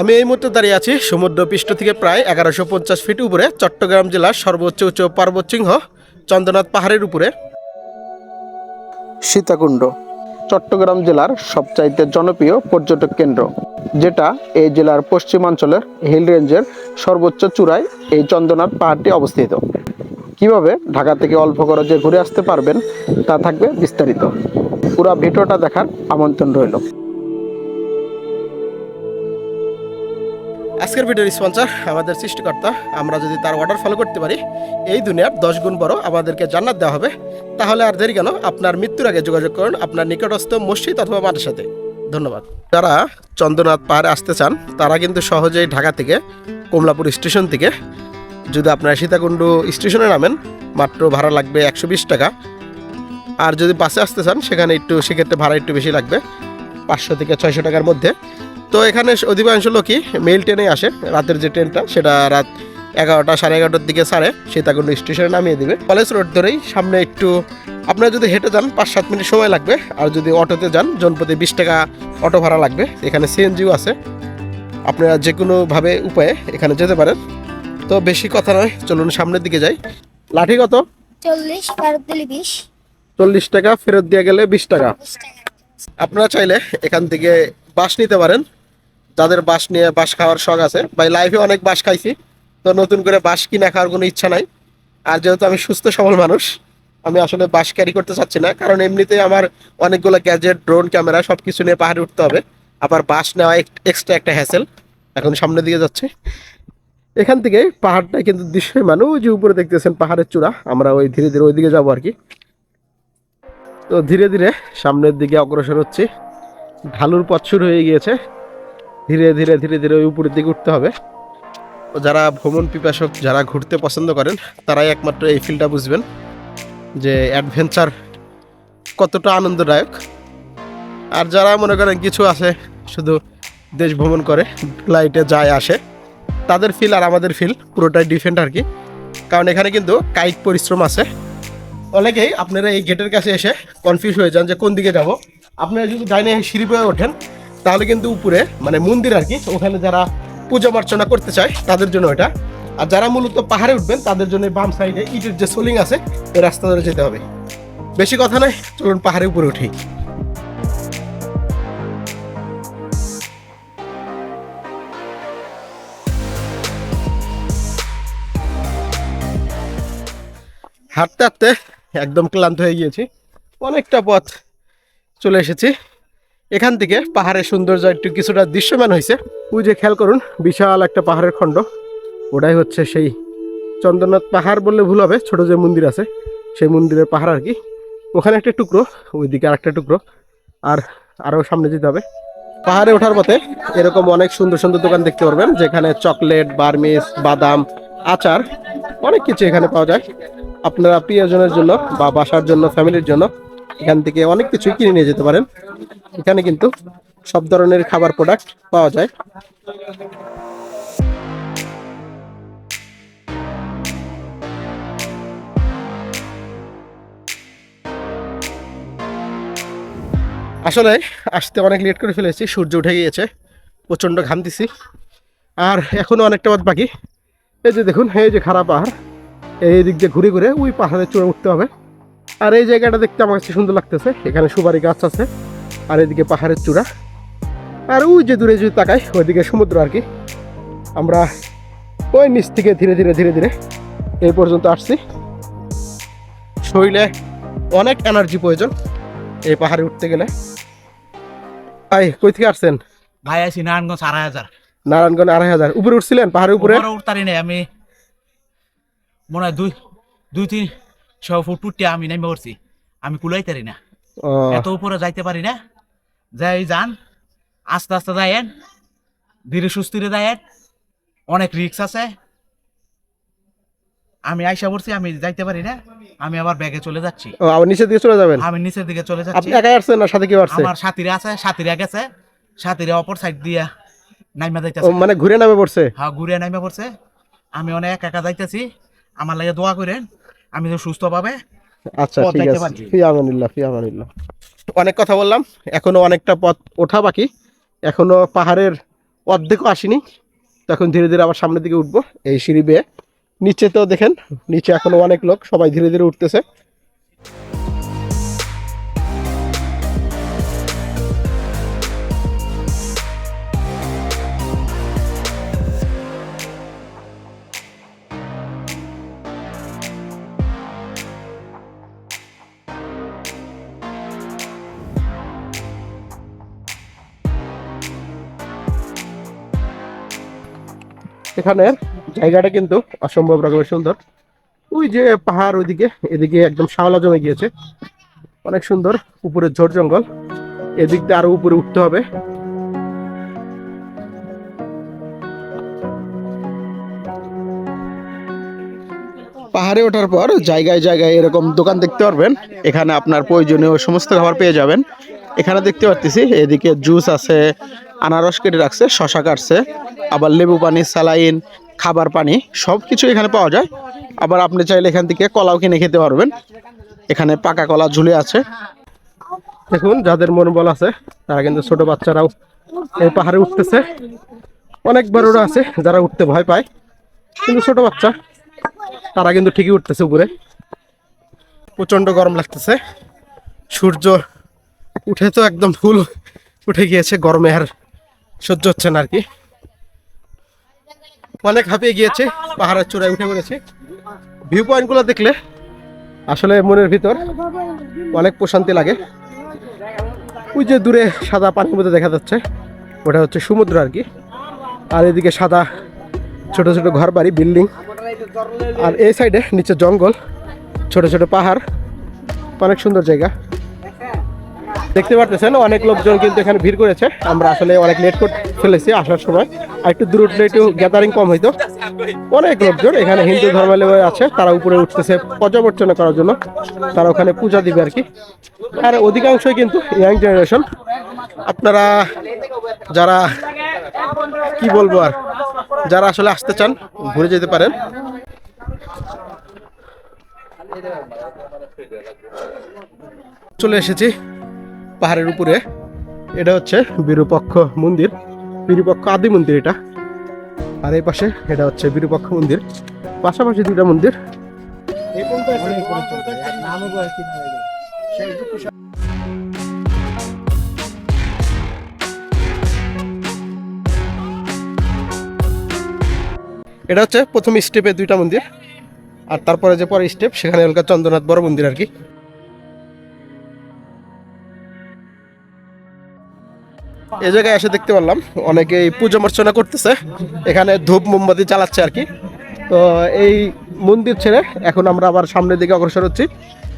আমি এই মুহূর্তে দাঁড়িয়ে আছি সমুদ্র পৃষ্ঠ থেকে প্রায় এগারোশো পঞ্চাশ ফিট উপরে, চট্টগ্রাম জেলার সর্বোচ্চ উচ্চ পর্বতশৃঙ্গ চন্দ্রনাথ পাহাড়ের উপরে। সীতাকুণ্ড, চট্টগ্রাম জেলার সবচাইতে জনপ্রিয় পর্যটক কেন্দ্র, যেটা এই জেলার পশ্চিমাঞ্চলের হিল রেঞ্জের সর্বোচ্চ চূড়ায় এই চন্দ্রনাথ পাহাড়টি অবস্থিত। কীভাবে ঢাকা থেকে অল্প খরচে ঘুরে আসতে পারবেন তা থাকবে বিস্তারিত। পুরা ভিডিওটা দেখার আমন্ত্রণ রইল। আজকের ভিডিওর স্পন্সর আমাদের সৃষ্টিকর্তা। আমরা যদি তার অর্ডার ফলো করতে পারি, এই দুনিয়ার দশ গুণ বড় আমাদেরকে জান্নাত দেওয়া হবে। তাহলে আর দেরি কেন? আপনার মৃত্যুর আগে যোগাযোগ করুন আপনার নিকটস্থ মসজিদ অথবা মাঠের সাথে। ধন্যবাদ। যারা চন্দ্রনাথ পাহাড়ে আসতে চান, তারা কিন্তু সহজেই ঢাকা থেকে কমলাপুর স্টেশন থেকে যদি আপনারা সীতাকুণ্ড স্টেশনে নামেন, মাত্র ভাড়া লাগবে একশো বিশ টাকা। আর যদি বাসে আসতে চান, সেখানে একটু, সেক্ষেত্রে ভাড়া একটু বেশি লাগবে, পাঁচশো থেকে ছয়শো টাকার মধ্যে। তো এখানে অধিকাংশ লোকই মেল ট্রেনে আসে। রাতের যে ট্রেনটা সেটা রাত এগারোটা সাড়ে এগারোটার দিকে ছাড়ে। সীতাকুণ্ড স্টেশনে নামিয়ে দিবে। কলেজ রোড ধরেই সামনে একটু আপনারা যদি হেঁটে যান পাঁচ সাত মিনিট সময় লাগবে। আর যদি অটোতে যান জনপ্রতি বিশ টাকা অটো ভাড়া লাগবে। এখানে সিএনজিও আছে। আপনারা যে কোনোভাবে উপায়ে এখানে যেতে পারেন। তো বেশি কথা নয় চলুন সামনের দিকে যাই। লাঠি কত? চল্লিশ ফেরত দিলে বিশ। চল্লিশ টাকা ফেরত দিয়ে গেলে বিশ টাকা। বিশ টাকা। আপনারা চাইলে এখান থেকে বাস নিতে পারেন। যাদের বাস নিয়ে বাস খাওয়ার শখ আছে। ভাই লাইফে অনেক বাস খাইছি, তো নতুন করে বাস কিনে খাওয়ার কোনো ইচ্ছা নাই। আর যেহেতু আমি সুস্থ সবল মানুষ, আমি আসলে বাস ক্যারি করতে চাচ্ছি না। কারণ এমনিতে আমার অনেকগুলো গ্যাজেট ড্রোন ক্যামেরা সব কিছু নিয়ে পাহাড়ে উঠতে হবে। আবার বাস নেওয়া এক্সট্রা একটা হ্যাসেল এখন সামনের দিকে যাচ্ছে। এখান থেকে পাহাড়টা কিন্তু দৃশ্যমান, ওই যে উপরে দেখতেছেন পাহাড়ের চূড়া। আমরা ওই ধীরে ধীরে ওইদিকে যাব আর কি। তো ধীরে ধীরে সামনের দিকে অগ্রসর হচ্ছি। ঢালুর পথ শুরু হয়ে গিয়েছে। ধীরে ধীরে ধীরে ধীরে ওই উপরের দিকে উঠতে হবে। যারা ভ্রমণ পিপাসক, যারা ঘুরতে পছন্দ করেন, তারাই একমাত্র এই ফিল্ডটা বুঝবেন যে অ্যাডভেঞ্চার কতটা আনন্দদায়ক। আর যারা মনে করেন কিছু আছে, শুধু দেশ ভ্রমণ করে ফ্লাইটে যায়, আসে, তাদের ফিল আর আমাদের ফিল পুরোটাই ডিফারেন্ট আর কি। কারণ এখানে কিন্তু কায়িক পরিশ্রম আছে। অনেকেই আপনারা এই গেটের কাছে এসে কনফিউজ হয়ে যান যে কোন দিকে যাব। আপনারা যদি ডাইনে সিঁড়ি বয়ে ওঠেন তাহলে কিন্তু উপরে মানে মন্দির আর কি, ওখানে যারা পূজা অর্চনা করতে চায়, তাদের জন্য এটা। আর যারা মূলত পাহাড়ে উঠবেন, তাদের জন্য বাম সাইডে ইটের যে সোলিং আছে, এই রাস্তা ধরে যেতে হবে। বেশি কথা নয়, চলুন পাহাড়ে উপরে উঠি। হাঁটতে হাঁটতে একদম ক্লান্ত হয়ে গিয়েছি। অনেকটা পথ চলে এসেছি। এখান থেকে পাহাড়ের সৌন্দর্য একটু কিছুটা দৃশ্যমান হয়েছে। ওই যে খেয়াল করুন, বিশাল একটা পাহাড়ের খণ্ড। ওটাই হচ্ছে সেই চন্দ্রনাথ পাহাড় বললে ভুল হবে, ছোট যে মন্দির আছে, সেই মন্দিরের পাহাড় আর কি। ওখানে একটা টুকরো, ওইদিকে আর একটা টুকরো, আর আরও সামনে যেতে হবে। পাহাড়ে ওঠার পথে এরকম অনেক সুন্দর সুন্দর দোকান দেখতে পারবেন, যেখানে চকলেট বার্মিস বাদাম, আচার, অনেক কিছু এখানে পাওয়া যায়। আপনারা প্রিয়জনের জন্য বা বাসার জন্য, ফ্যামিলির জন্য এখান থেকে অনেক কিছুই কিনে নিয়ে যেতে পারেন। এখানে কিন্তু সব ধরনের খাবার প্রোডাক্ট পাওয়া যায়। আসলে আসতে অনেক লেট করে ফেলেছি, সূর্য উঠে গিয়েছে, প্রচণ্ড ঘামতেছি আর এখনও অনেকটা পথ বাকি। এই যে দেখুন, এই যে খারাপ পাহাড়, এই দিক দিয়ে ঘুরে ঘুরে ওই পাহাড়ে চড়ে উঠতে হবে। আর এই জায়গাটা দেখতে আমার কাছে সুন্দর লাগতেছে, এখানে সুপারি গাছ আছে। আর এদিকে পাহাড়ের চূড়া। আর ওই যে দূরে যদি তাকাই ওইদিকে সমুদ্র আর কি। আমরা ওই নিচ থেকে ধীরে ধীরে ধীরে ধীরে এই পর্যন্ত আসছি। শরীরে অনেক এনার্জি প্রয়োজন এই পাহাড়ে উঠতে গেলে। ভাই কই থেকে আসছেন? ভাই আছি নারায়ণগঞ্জ আড়াই হাজার। নারায়ণগঞ্জ আড়াই হাজার। উপরে উঠছিলেন? পাহাড়ের উপরে? উঠতারি নাই আমি মনে হয় দুই দুই তিন ছ ফুট উঠতে আমি নেমে পড়ছি। আমি কুলাইতারি না। এত উপরে যাইতে পারি না। যাই যান আস্তে আস্তে যায়েন ধীরে সুস্থিরে যায়েন অনেক রিক্স আছে। আমি আইসা পড়ছি আমি যাইতে পারি না আমি আবার ব্যাগে চলে যাচ্ছি। ও আবার নিচের দিকে চলে যাবেন? আমি নিচের দিকে চলে আপনি যাচ্ছি। একাই আসছেন না সাথে কেউ আসছে? আমার সাথীরা আছে সাথীরা গেছে সাথীরা অপর সাইড দিয়া নাইমা ও মানে ঘুরে নামে পড়ছে? হ্যাঁ ঘুরে নাইমা পড়ছে। আমি অনেক একা একা যাইতেছি আমার লাগে দোয়া করেন আমি তো সুস্থ পাবে আচ্ছা ঠিক আছে। ফি আমানিল্লাহ ফি আমানিল্লাহ। অনেক কথা বললাম, এখনও অনেকটা পথ ওঠা বাকি। এখনও পাহাড়ের অর্ধেকও আসিনি। তো এখন ধীরে ধীরে আবার সামনের দিকে উঠবো। এই সিঁড়ি বেয়ে। নিচে তো দেখেন, নিচে এখনও অনেক লোক, সবাই ধীরে ধীরে উঠতেছে। এখানের জায়গাটা কিন্তু অসম্ভব রকমের সুন্দর। ওই যে পাহাড় ওইদিকে, এদিকে একদম শাওলা জমে গিয়েছে। অনেক সুন্দর, উপরে ঝোড় জঙ্গল। এদিক দিয়ে আরও উপরে উঠতে হবে। পাহাড়ে ওঠার পর জায়গায় জায়গায় এরকম দোকান দেখতে পারবেন। এখানে আপনার প্রয়োজনীয় সমস্ত খাবার পেয়ে যাবেন। এখানে দেখতে পারতেছি, এদিকে জুস আছে, আনারস কেটে রাখছে, শশা কাটছে। আবার লেবু পানি, স্যালাইন, খাবার পানি সব কিছু এখানে পাওয়া যায়। আবার আপনি চাইলে এখান থেকে কলাও কিনে খেতে পারবেন। এখানে পাকা কলা ঝুলে আছে। দেখুন, যাদের মনোবল আছে, তারা কিন্তু ছোট বাচ্চারাও এই পাহাড়ে উঠতেছে। অনেক বড়রা আছে, যারা উঠতে ভয় পায়। কিন্তু ছোট বাচ্চা, তারা কিন্তু ঠিকই উঠতেছে উপরে। প্রচণ্ড গরম লাগতেছে। সূর্য উঠে তো একদম ফুল উঠে গিয়েছে, গরমে আর সহ্য হচ্ছে না আর কি। অনেক হাঁপিয়ে গিয়েছে, পাহাড়ের চূড়ায় উঠে পড়েছে। ভিউ পয়েন্টগুলো দেখলে আসলে মনের ভিতর অনেক প্রশান্তি লাগে। ওই যে দূরে সাদা পানির মধ্যে দেখা যাচ্ছে, ওটা হচ্ছে সমুদ্র আর কি। আর এদিকে সাদা ছোট ছোট ঘর বাড়ি বিল্ডিং। আর এই সাইডে নিচে জঙ্গল, ছোট ছোট পাহাড়, অনেক সুন্দর জায়গা। দেখতে পারতেছেন, অনেক লোকজন কিন্তু এখানে ভিড় করেছে। আমরা আসলে অনেক লেট করে ফেলেছি আসার সময়। আর একটু দূর উঠলে একটু গ্যাদারিং কম হইতো। অনেক লোকজন এখানে হিন্দু ধর্মাবলম্বী আছে, তারা উপরে উঠতেছে পর্যাবর্চনা করার জন্য। তারা ওখানে পূজা দিবে আর কি। আর অধিকাংশই কিন্তু ইয়াং জেনারেশন আপনারা যারা, কি বলব আর, যারা আসলে আসতে চান, ঘুরে যেতে পারেন। চলে এসেছি পাহাড়ের উপরে। এটা হচ্ছে বিরূপক্ষ মন্দির। বিরূপক্ষ আদি মন্দির এটা। আর এই পাশে এটা হচ্ছে বিরূপক্ষ মন্দির। পাশাপাশি দুইটা মন্দির। এটা হচ্ছে প্রথম স্টেপে দুইটা মন্দির। আর তারপরে যে পরের স্টেপ সেখানে হলকা চন্দ্রনাথ বড় মন্দির আর কি। এই জায়গায় এসে দেখতে পারলাম। অনেকেই পুজো অর্চনা করতেছে। এখানে ধূপ মোমবাতি চালাচ্ছে আর কি। তো এই মন্দির ছেড়ে এখন আমরা আবার সামনের দিকে অগ্রসর হচ্ছি।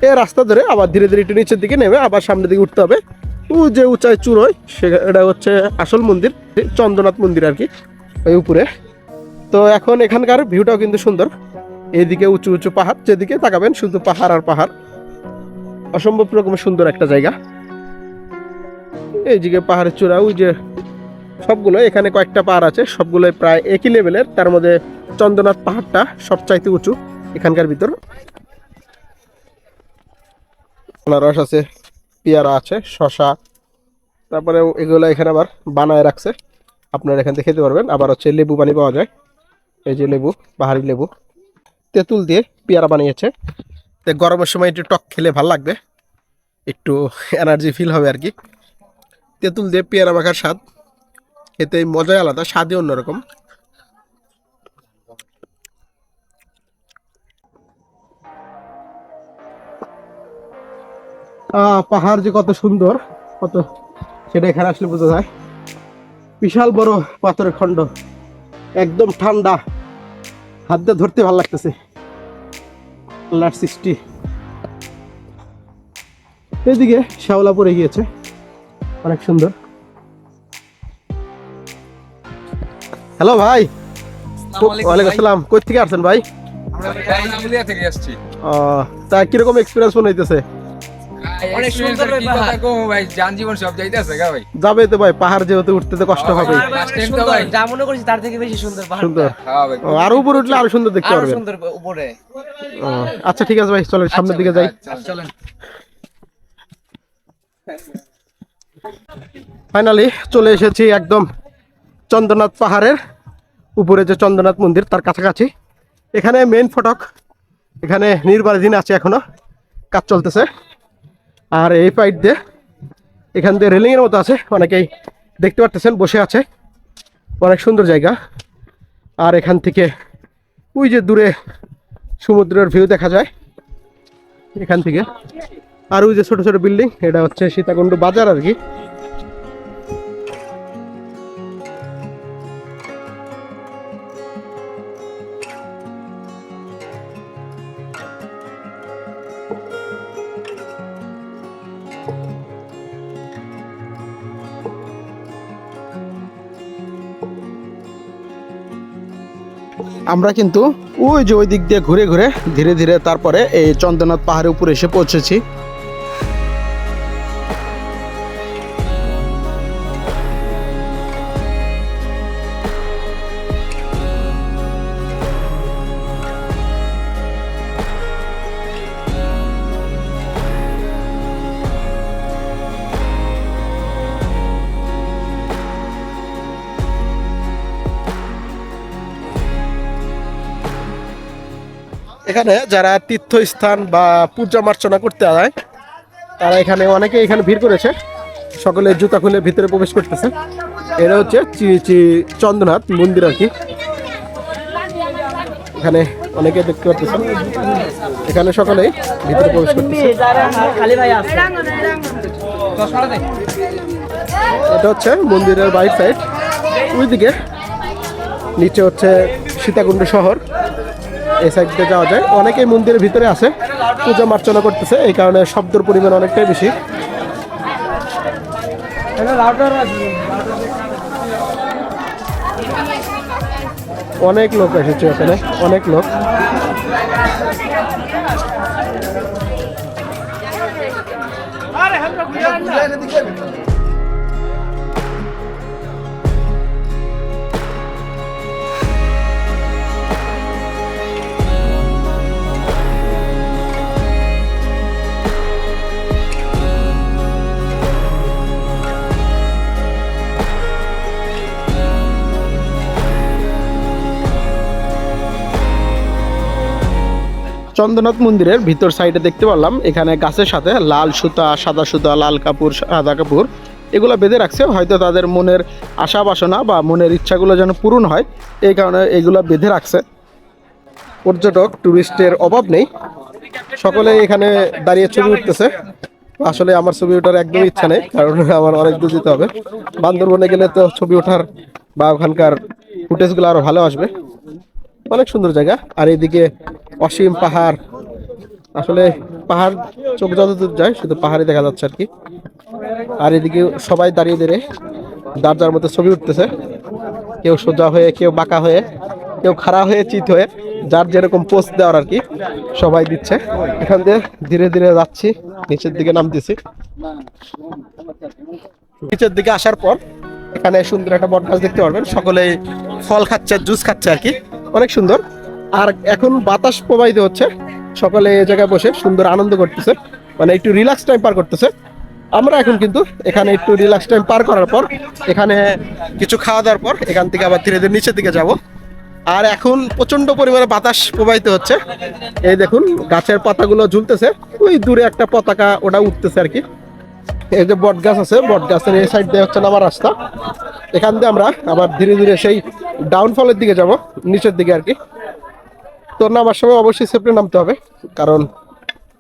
এই রাস্তা ধরে আবার ধীরে ধীরে একটু নিচের দিকে নেমে আবার সামনের দিকে উঠতে হবে। ও যে উঁচাই চূড়োয় সে এটা হচ্ছে আসল মন্দির, চন্দ্রনাথ মন্দির আর কি, ওই উপরে। তো এখন এখানকার ভিউটাও কিন্তু সুন্দর। এইদিকে উঁচু উঁচু পাহাড়, যেদিকে তাকাবেন শুধু পাহাড় আর পাহাড়। অসম্ভব রকমের সুন্দর একটা জায়গা। এইদিকে পাহাড়ের চূড়া, ওই যে সবগুলো, এখানে কয়েকটা পাহাড় আছে, সবগুলো প্রায় একই লেভেলের তার মধ্যে চন্দ্রনাথ পাহাড়টা সবচাইতে উঁচু এখানকার ভিতর। আনারস আছে, পেয়ারা আছে শশা তারপরে এগুলো এখানে আবার বানায় রাখছে। আপনারা এখান থেকে খেতে পারবেন। আবার হচ্ছে লেবু পানি পাওয়া যায়। এই যে লেবু, পাহাড়ি লেবু। তেঁতুল দিয়ে পেয়ারা বানিয়েছে। তো গরমের সময় একটু টক খেলে ভালো লাগবে। একটু এনার্জি ফিল হবে আর কি। তেঁতুল দিয়ে পেয়ারা মাখার স্বাদ। এতে মজাই আলাদা, স্বাদই অন্যরকম। পাহাড় যে কত সুন্দর, কত সেটা এখানে আসলে বোঝা যায়। বিশাল বড় পাথরের খণ্ড, একদম ঠান্ডা। হাত দিয়ে ধরতে ভালো লাগতেছে। আল্লাহর সৃষ্টি। এদিকে শ্যাওলা পড়ে গিয়েছে। অনেক সুন্দর। হ্যালো ভাই। ওয়ালাইকুম আসসালাম। কই থেকে আসছেন ভাই? আঙ্গুলিয়া থেকে আসছি। ও, তা কীরকম এক্সপিরিয়েন্স মনে হইতেছে? অনেক সুন্দর ভাই ভাই? সব যাইতেছে গা ভাই। যাবে তো ভাই পাহাড় যেহেতু উঠতে তো কষ্ট হবে Last time তো ভাই। যা মনে করছি তার থেকে বেশি সুন্দর পাহাড়টা। সুন্দর। হ্যাঁ আরও উপরে উঠলে আরও সুন্দর দেখতে সুন্দর উপরে। ও, আচ্ছা ঠিক আছে ভাই চলেন সামনের দিকে যাই। আচ্ছা, চলেন। ফাইনালি চলে এসেছি একদম চন্দ্রনাথ পাহাড়ের উপরে যে চন্দ্রনাথ মন্দির, তার কাছাকাছি। এখানে মেন ফটক, এখানে নির্বাচন আছে এখনও, কাজ চলতেছে। আর এই পাইট দিয়ে, এখান দিয়ে রেলিংয়ের মতো আছে, অনেকেই দেখতে পারতেছেন, বসে আছে। অনেক সুন্দর জায়গা। আর এখান থেকে ওই যে দূরে সমুদ্রের ভিউ দেখা যায়, এখান থেকে। আর ওই যে ছোট ছোট বিল্ডিং, এটা হচ্ছে সীতাকুণ্ড বাজার আর কি। আমরা কিন্তু ওই যে ওই দিক দিয়ে ঘুরে ঘুরে ধীরে ধীরে তারপরে এই চন্দ্রনাথ পাহাড়ের উপরে এসে পৌঁছেছি। এখানে যারা তীর্থস্থান বা পূজা মার্চনা করতে যায় তারা এখানে অনেকে এখানে ভিড় করেছে। সকলে জুতা খুলে ভিতরে প্রবেশ করতেছে। এটা হচ্ছে চন্দ্রনাথ মন্দির আর কি। এখানে অনেকে দেখতে পাচ্ছেন এখানে সকলেই ভিতরে প্রবেশ করতেছে। এটা হচ্ছে মন্দিরের বাইক সাইড ওইদিকে নিচে হচ্ছে সীতাকুণ্ড শহর। এই সাইড দিয়ে যাওয়া যায়। অনেকেই মন্দিরের ভিতরে আছে পূজা মার্চনা করতেছে এই কারণে শব্দের পরিমাণ অনেকটাই বেশি। অনেক লোক এসেছে এখানে অনেক লোক। চন্দ্রনাথ মন্দিরের ভিতর সাইডে দেখতে পারলাম, এখানে গাছের সাথে লাল সুতা, সাদা সুতা, লাল কাপড়, সাদা কাপড়, এগুলো বেঁধে রাখছে। হয়তো তাদের মনের আশা বাসনা বা মনের ইচ্ছাগুলো যেন পূরণ হয়, এই কারণে এগুলো বেঁধে রাখছে। পর্যটক টুরিস্টের অভাব নেই। সকলে এখানে দাঁড়িয়ে ছবি উঠতেছে। আসলে আমার ছবি ওঠার একদমই ইচ্ছা নেই, কারণ আমার অনেক দূর যেতে হবে। বান্দরবনে গেলে তো ছবি ওঠার বা ওখানকার ফুটেজগুলো আরও ভালো আসবে। অনেক সুন্দর জায়গা। আর এইদিকে অসীম পাহাড়। আসলে পাহাড় চোখ যতদূর যায়, শুধু পাহাড়ে দেখা যাচ্ছে আর কি। আর এদিকে সবাই দাঁড়িয়ে দাঁড়িয়ে যার যার মতো ছবি উঠতেছে। কেউ সোজা হয়ে, কেউ বাঁকা হয়ে, কেউ খাড়া হয়ে, চিত হয়ে, যার যেরকম পোস্ট দেওয়ার আর কি, সবাই দিচ্ছে। এখান দিয়ে ধীরে ধীরে যাচ্ছি, নিচের দিকে নামতেছি। নিচের দিকে আসার পর, এখানে সুন্দর একটা বট গাছ দেখতে পারবেন। সকলেই ফল খাচ্ছে জুস খাচ্ছে আর কি। অনেক সুন্দর। আর এখন বাতাস প্রবাহিত হচ্ছে। সকলে এই জায়গায় বসে সুন্দর আনন্দ করতেছে। মানে একটু রিল্যাক্স টাইম পার করতেছে। আমরা এখন কিন্তু এখানে একটু রিল্যাক্স টাইম পার করার পর, এখানে কিছু খাওয়া দাওয়ার পর, এখান থেকে আবার ধীরে ধীরে নিচের দিকে যাব। আর এখন প্রচণ্ড পরিমাণে বাতাস প্রবাহিত হচ্ছে। এই দেখুন, গাছের পাতাগুলো ঝুলতেছে। ওই দূরে একটা পতাকা ওটা উঠতেছে আর কি। এই যে বট গাছ আছে বট গাছের এই সাইড দিয়ে হচ্ছে নামার রাস্তা। এখান দিয়ে আমরা আবার ধীরে ধীরে সেই ডাউনফলের দিকে যাব, নিচের দিকে আর কি। তো নামার সময় অবশ্যই সেফটি নামতে হবে, কারণ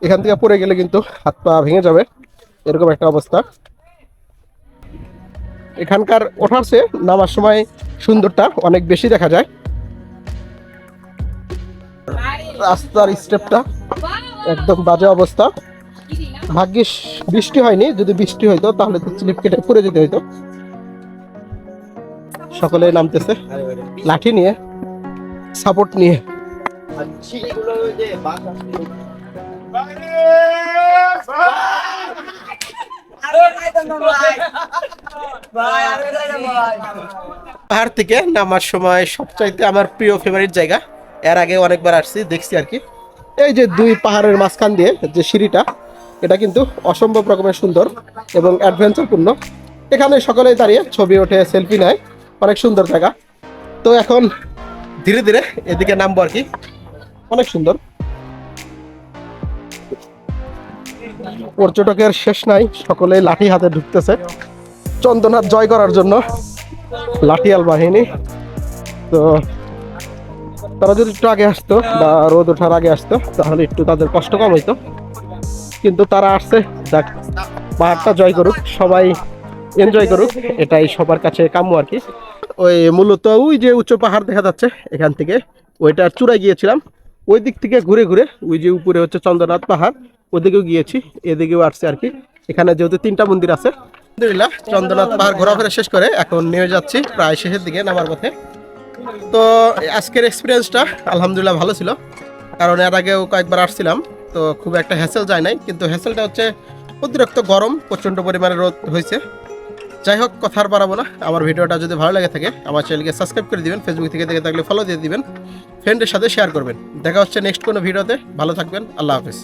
এখান থেকে পড়ে গেলে কিন্তু হাত পা ভেঙে যাবে, এরকম একটা অবস্থা। এখানকার ওঠার চেয়ে নামার সময় সুন্দরটা অনেক বেশি দেখা যায়। রাস্তার স্টেপটা একদম বাজে অবস্থা। ভাগ্যিস বৃষ্টি হয়নি, যদি বৃষ্টি হইতো, তাহলে তো স্লিপ কেটে পড়ে যেতে হইতো। সকলে নামতেছে। লাঠি নিয়ে সাপোর্ট নিয়ে। পাহাড় থেকে নামার সময় সবচাইতে আমার প্রিয় ফেভারিট জায়গা। এর আগে অনেকবার আসছি, দেখছি আর কি। এই যে দুই পাহাড়ের মাঝখান দিয়ে যে সিঁড়িটা, এটা কিন্তু অসম্ভব রকমের সুন্দর এবং অ্যাডভেঞ্চারপূর্ণ এখানে সকলেই দাঁড়িয়ে ছবি ওঠে সেলফি নেয়। অনেক সুন্দর জায়গা। তো এখন ধীরে ধীরে এদিকে নামবো আর কি। অনেক সুন্দর। পর্যটকের শেষ নাই সকলে লাঠি হাতে ঢুকতেছে। চন্দ্রনাথ জয় করার জন্য লাঠিয়াল বাহিনী। তো তারা যদি একটু আগে আসতো বা রোদ ওঠার আগে আসতো, তাহলে একটু তাদের কষ্ট কম হইতো। কিন্তু তারা আসছে, যাক, পাহাড়টা জয় করুক, সবাই এনজয় করুক, এটাই সবার কাছে কাম্য আর কি। ওই মূলত ওই যে উচ্চ পাহাড় দেখা যাচ্ছে এখান থেকে ওইটার চূড়ায় গিয়েছিলাম। ওই দিক থেকে ঘুরে ঘুরে, ওই যে উপরে হচ্ছে চন্দ্রনাথ পাহাড় ওদিকেও গিয়েছি, এদিকেও আসছে আর কি। এখানে যেহেতু তিনটা মন্দির আছে, আলহামদুলিল্লাহ, চন্দ্রনাথ পাহাড় ঘোরাফেরা শেষ করে এখন নিয়ে যাচ্ছি প্রায় শেষের দিকে নামার পথে। তো আজকের এক্সপিরিয়েন্সটা আলহামদুলিল্লাহ ভালো ছিল, কারণ এর আগেও কয়েকবার আসছিলাম, তো খুব একটা হ্যাসেল যায় নাই, কিন্তু হ্যাসেলটা হচ্ছে অতিরিক্ত গরম, প্রচণ্ড পরিমাণে রোদ হয়েছে। যাই হোক, কথার বাড়াবো না। আমার ভিডিওটা যদি ভালো লাগে থাকে, আমার চ্যানেলকে সাবস্ক্রাইব করে দিবেন ফেসবুক থেকে দেখে থাকলে ফলো দিয়ে দিবেন। ফ্রেন্ডের সাথে শেয়ার করবেন। দেখা হচ্ছে নেক্সট কোনো ভিডিওতে। ভালো থাকবেন। আল্লাহ হাফিজ।